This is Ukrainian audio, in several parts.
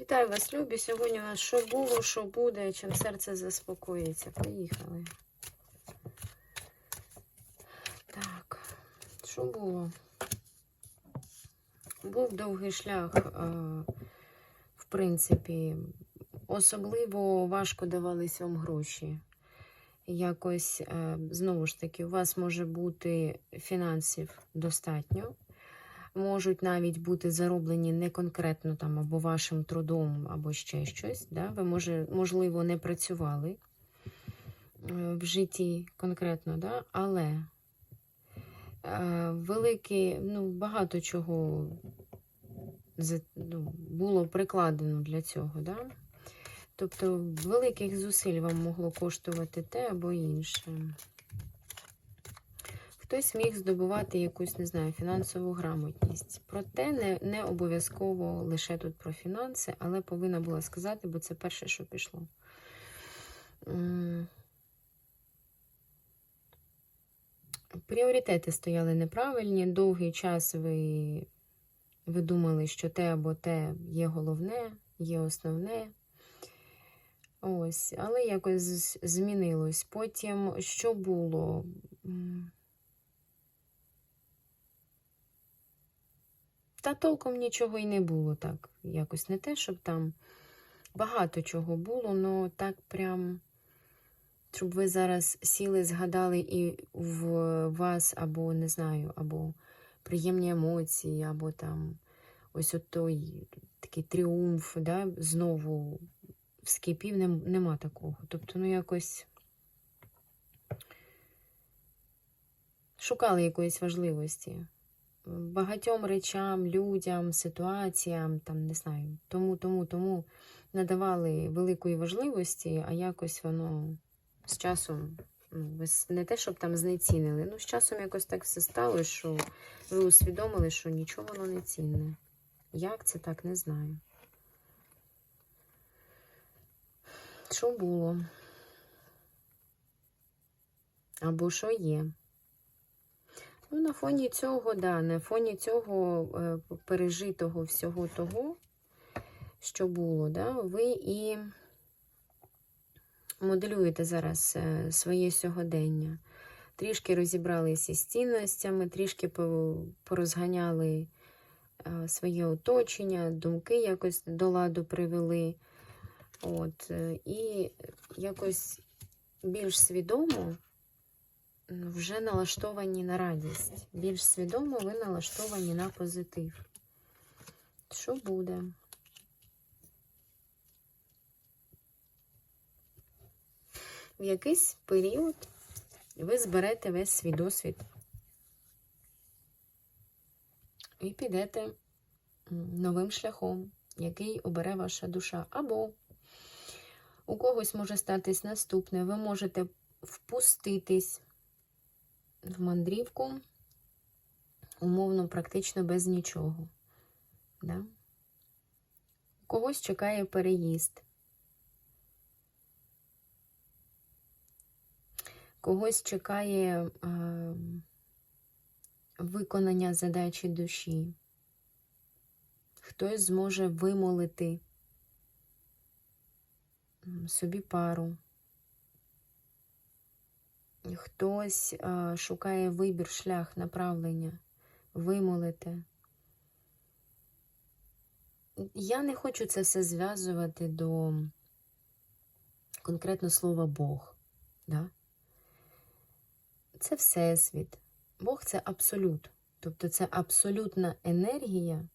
Вітаю вас, любі. Сьогодні у нас що було, що буде, чим серце заспокоїться. Поїхали. Так, що було? Був довгий шлях, е, в принципі, особливо важко давались вам гроші. Якось, е, знову ж таки, у вас може бути фінансів достатньо можуть навіть бути зароблені не конкретно там або вашим трудом, або ще щось. Да? Ви, може, можливо, не працювали е, в житті конкретно, да? але е, великі, ну, багато чого ну, було прикладено для цього. Да? Тобто великих зусиль вам могло коштувати те або інше. Хтось міг здобувати якусь, не знаю, фінансову грамотність. Проте не, не обов'язково лише тут про фінанси, але повинна була сказати, бо це перше, що пішло. Пріоритети стояли неправильні. Довгий час ви, ви думали, що те або те є головне, є основне. Ось, але якось змінилось. Потім що було? Та толком нічого й не було так. Якось не те, щоб там багато чого було, але так прям, щоб ви зараз сіли, згадали і в вас або не знаю, або приємні емоції, або там ось от той такий тріумф, да, знову вскипів, нем- нема такого. Тобто, ну якось шукали якоїсь важливості багатьом речам, людям, ситуаціям, там, не знаю, тому, тому, тому надавали великої важливості, а якось воно з часом, ну, не те, щоб там знецінили, ну, з часом якось так все стало, що ви усвідомили, що нічого воно не цінне. Як це так, не знаю. Що було? Або що є? Ну, на фоні цього, да, на фоні цього е, пережитого всього того, що було, да, ви і моделюєте зараз е, своє сьогодення. Трішки розібралися з цінностями, трішки порозганяли е, своє оточення, думки якось до ладу привели. От, і якось більш свідомо вже налаштовані на радість. Більш свідомо ви налаштовані на позитив. Що буде? В якийсь період ви зберете весь свій досвід і підете новим шляхом, який обере ваша душа. Або у когось може статись наступне, ви можете впуститись в мандрівку, умовно, практично без нічого. Да? Когось чекає переїзд. Когось чекає е, виконання задачі душі. Хтось зможе вимолити собі пару. Хтось а, шукає вибір, шлях, направлення, вимолити. Я не хочу це все зв'язувати до конкретно слова Бог. Да? Це Всесвіт. Бог це абсолют. Тобто це абсолютна енергія,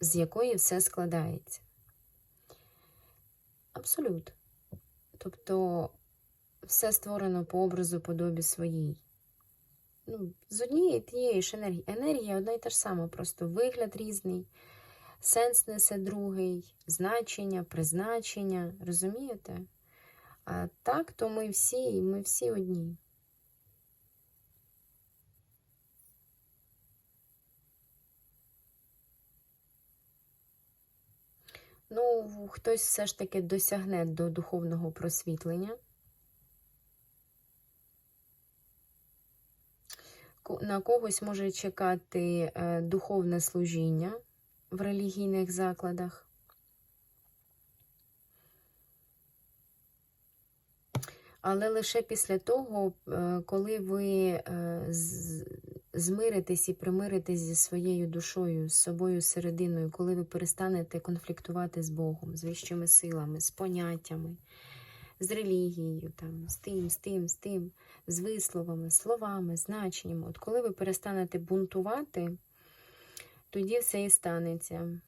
з якої все складається. Абсолют. Тобто все створено по образу подобі своїй. Ну, з однієї тієї ж енергії. Енергія одна й та ж сама, просто вигляд різний, сенс несе другий, значення, призначення. Розумієте? А так, то ми всі, ми всі одні. Ну, хтось все ж таки досягне до духовного просвітлення. на когось може чекати е, духовне служіння в релігійних закладах. Але лише після того, е, коли ви е, змиритесь і примиритесь зі своєю душою, з собою серединою, коли ви перестанете конфліктувати з Богом, з вищими силами, з поняттями з релігією, там, з тим, з тим, з тим, з висловами, словами, значеннями. От коли ви перестанете бунтувати, тоді все і станеться.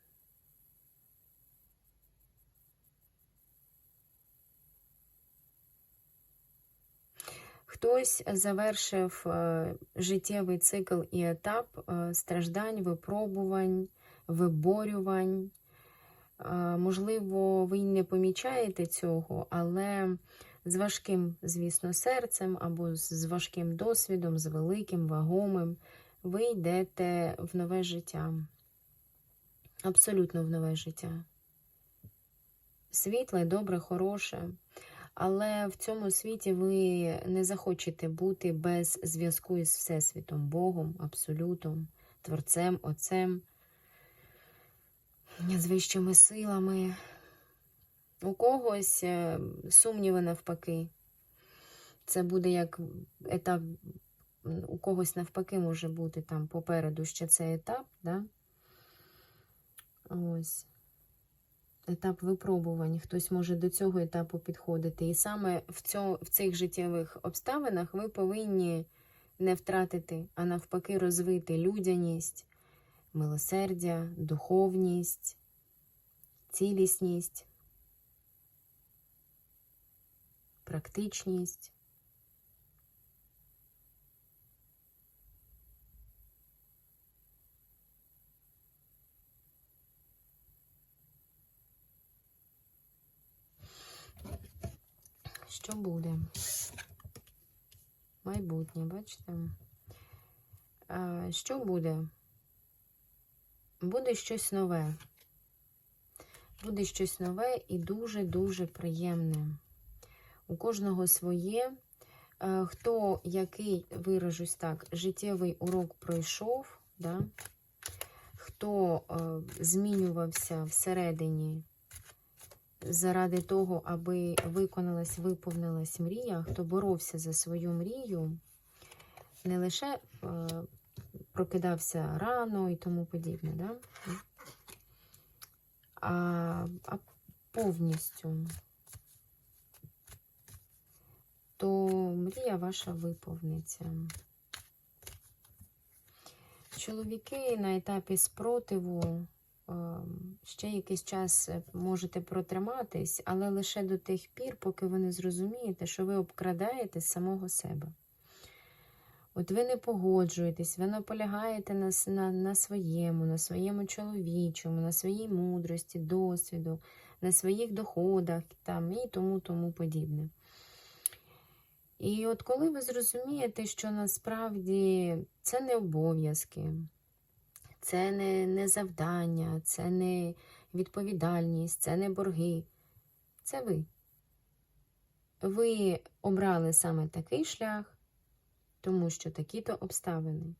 Хтось завершив е, життєвий цикл і етап е, страждань, випробувань, виборювань. Е, Можливо, ви не помічаєте цього, але з важким, звісно, серцем або з важким досвідом, з великим, вагомим, ви йдете в нове життя. Абсолютно в нове життя. Світле, добре, хороше. Але в цьому світі ви не захочете бути без зв'язку із Всесвітом, Богом, Абсолютом, Творцем, Отцем, з вищими силами. У когось е, сумніви навпаки. Це буде як етап, у когось навпаки може бути там попереду ще цей етап, да? Ось етап випробувань. Хтось може до цього етапу підходити. І саме в, цьо, в цих життєвих обставинах ви повинні не втратити, а навпаки, розвити людяність, милосердя, духовність, цілісність, практичність. Що буде? Майбутнє, бачите? Що буде? Буде щось нове. Буде щось нове і дуже-дуже приємне. У кожного своє. Е, Хто який, виражусь так, життєвий урок пройшов, да? хто е, змінювався всередині заради того, аби виконалась, виповнилась мрія, хто боровся за свою мрію, не лише е, прокидався рано і тому подібне, да? а, а повністю, то мрія ваша виповниться. Чоловіки на етапі спротиву ще якийсь час можете протриматись, але лише до тих пір, поки ви не зрозумієте, що ви обкрадаєте самого себе. От ви не погоджуєтесь, ви наполягаєте на, на, на своєму, на своєму чоловічому, на своїй мудрості, досвіду, на своїх доходах там, і тому тому подібне. І от коли ви зрозумієте, що насправді це не обов'язки, це не, не завдання, це не відповідальність, це не борги, це ви. Ви обрали саме такий шлях, тому що такі-то обставини,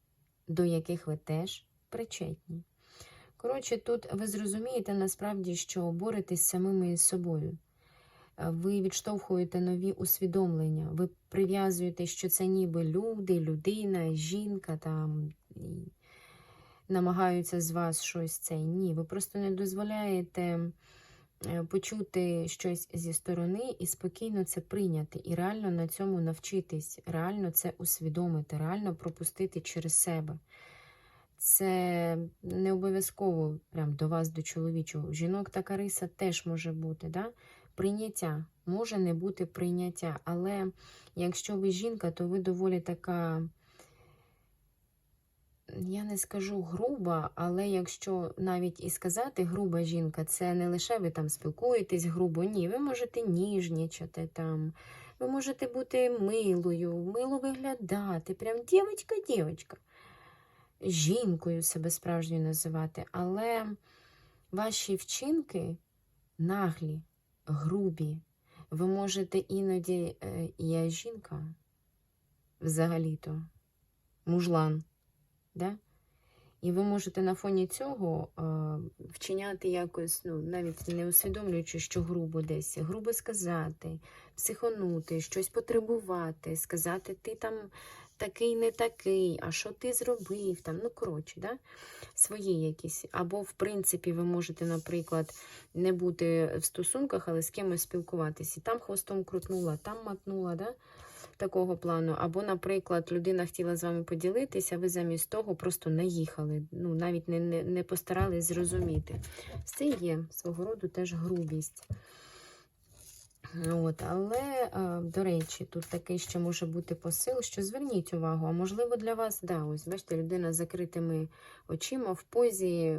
до яких ви теж причетні. Коротше, тут ви зрозумієте насправді, що боретесь самими із собою. Ви відштовхуєте нові усвідомлення, ви прив'язуєте, що це ніби люди, людина, жінка там і намагаються з вас щось це. Ні, ви просто не дозволяєте почути щось зі сторони і спокійно це прийняти, і реально на цьому навчитись, реально це усвідомити, реально пропустити через себе. Це не обов'язково прям до вас, до чоловічого. Жінок така риса теж може бути. Да? Прийняття може не бути прийняття, але якщо ви жінка, то ви доволі така, я не скажу груба, але якщо навіть і сказати груба жінка, це не лише ви там спілкуєтесь грубо, ні, ви можете ніжнічати там, ви можете бути милою, мило виглядати, прям дівочка-дівочка. Жінкою себе справжньою називати, але ваші вчинки наглі, грубі. Ви можете іноді, е, я жінка, взагалі-то, мужлан, да? І ви можете на фоні цього е, вчиняти якось, ну, навіть не усвідомлюючи, що грубо десь, грубо сказати, психонути, щось потребувати, сказати, ти там такий не такий, а що ти зробив там, ну, коротше, да? свої якісь. Або, в принципі, ви можете, наприклад, не бути в стосунках, але з кимось спілкуватися. Там хвостом крутнула, там матнула, да? Такого плану. Або, наприклад, людина хотіла з вами поділитися, ви замість того просто наїхали, ну, навіть не, не, не постарались зрозуміти. Це є свого роду теж грубість. От, але, е, до речі, тут такий ще може бути посил, що зверніть увагу, а можливо для вас, да, ось бачите, людина з закритими очима в позі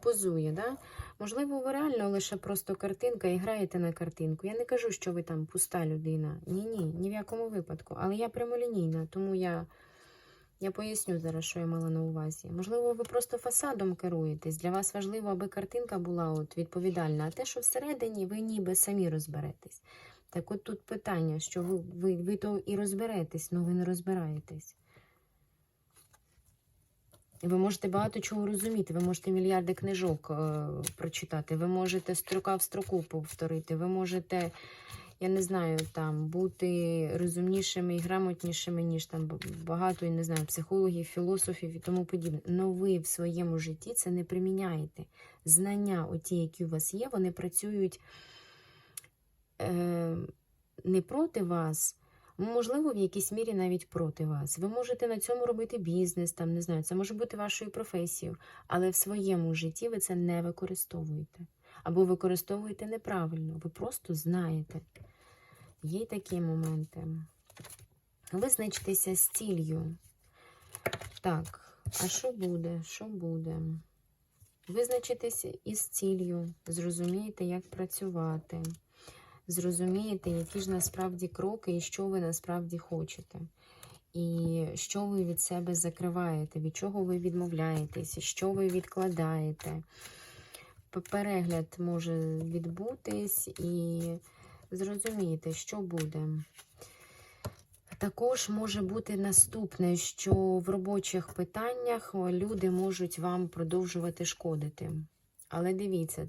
позує. Да? Можливо, ви реально лише просто картинка і граєте на картинку. Я не кажу, що ви там пуста людина. Ні, ні, ні в якому випадку. Але я прямолінійна, тому я, я поясню зараз, що я мала на увазі. Можливо, ви просто фасадом керуєтесь. Для вас важливо, аби картинка була от відповідальна, а те, що всередині, ви ніби самі розберетесь. Так от тут питання, що ви, ви, ви то і розберетесь, але ви не розбираєтесь. Ви можете багато чого розуміти, ви можете мільярди книжок е, прочитати, ви можете строка в строку повторити, ви можете, я не знаю, там бути розумнішими і грамотнішими, ніж там багато, я не знаю, психологів, філософів і тому подібне. Но ви в своєму житті це не приміняєте. Знання, оті, які у вас є, вони працюють е, не проти вас. Можливо, в якійсь мірі навіть проти вас. Ви можете на цьому робити бізнес, там не знаю, це може бути вашою професією, але в своєму житті ви це не використовуєте. Або використовуєте неправильно, ви просто знаєте. Є й такі моменти. Визначтеся з. Так, а що буде? Що буде? Визначитися із ціллю, зрозумієте, як працювати зрозумієте, які ж насправді кроки і що ви насправді хочете. І що ви від себе закриваєте, від чого ви відмовляєтесь, що ви відкладаєте. Перегляд може відбутись і зрозумієте, що буде. Також може бути наступне, що в робочих питаннях люди можуть вам продовжувати шкодити. Але дивіться,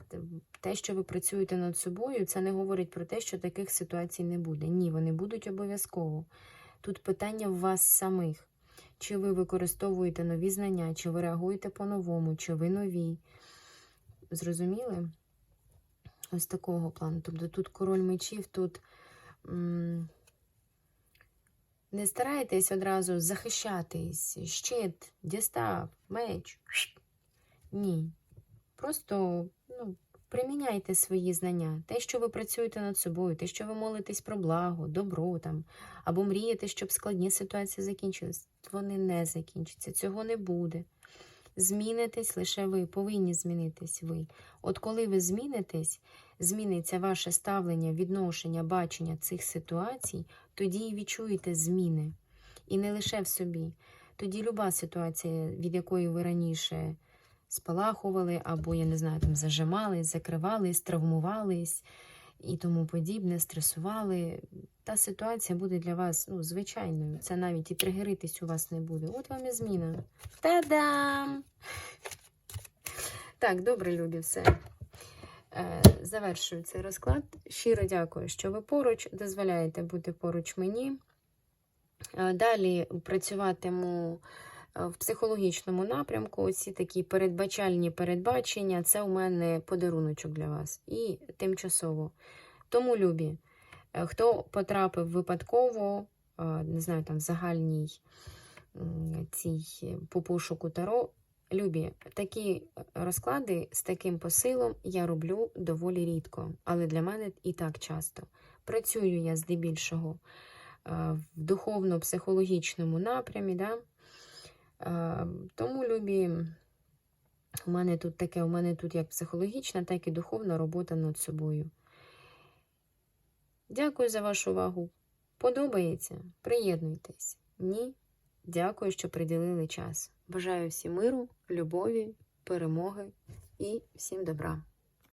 те, що ви працюєте над собою, це не говорить про те, що таких ситуацій не буде. Ні, вони будуть обов'язково. Тут питання в вас самих. Чи ви використовуєте нові знання, чи ви реагуєте по-новому, чи ви нові. Зрозуміли? Ось такого плану. Тобто тут король мечів, тут м- не старайтесь одразу захищатись, щит, дістав, меч. Ні. Просто ну, приміняйте свої знання, те, що ви працюєте над собою, те, що ви молитесь про благо, добро там, або мрієте, щоб складні ситуації закінчились. Вони не закінчаться, цього не буде. Змінитесь лише ви, повинні змінитись ви. От коли ви змінитесь, зміниться ваше ставлення, відношення, бачення цих ситуацій, тоді і відчуєте зміни. І не лише в собі. Тоді люба ситуація, від якої ви раніше спалахували, або, я не знаю, там зажимались, закривались, травмувались і тому подібне, стресували. Та ситуація буде для вас ну, звичайною. Це навіть і тригеритись у вас не буде. От вам і зміна. Та-дам! Так, добре, любі, все. Е, Завершую цей розклад. Щиро дякую, що ви поруч. Дозволяєте бути поруч мені. Е, Далі працюватиму в психологічному напрямку. Оці такі передбачальні передбачення. Це у мене подаруночок для вас. І тимчасово. Тому, любі, е, хто потрапив випадково, е, не знаю, там в загальній цій е, по пошуку Таро, любі, такі розклади з таким посилом я роблю доволі рідко, але для мене і так часто. Працюю я здебільшого е, в духовно-психологічному напрямі. Да? Тому, любі, у мене тут таке, у мене тут як психологічна, так і духовна робота над собою. Дякую за вашу увагу. Подобається? Приєднуйтесь. Ні? Дякую, що приділили час. Бажаю всім миру, любові, перемоги і всім добра.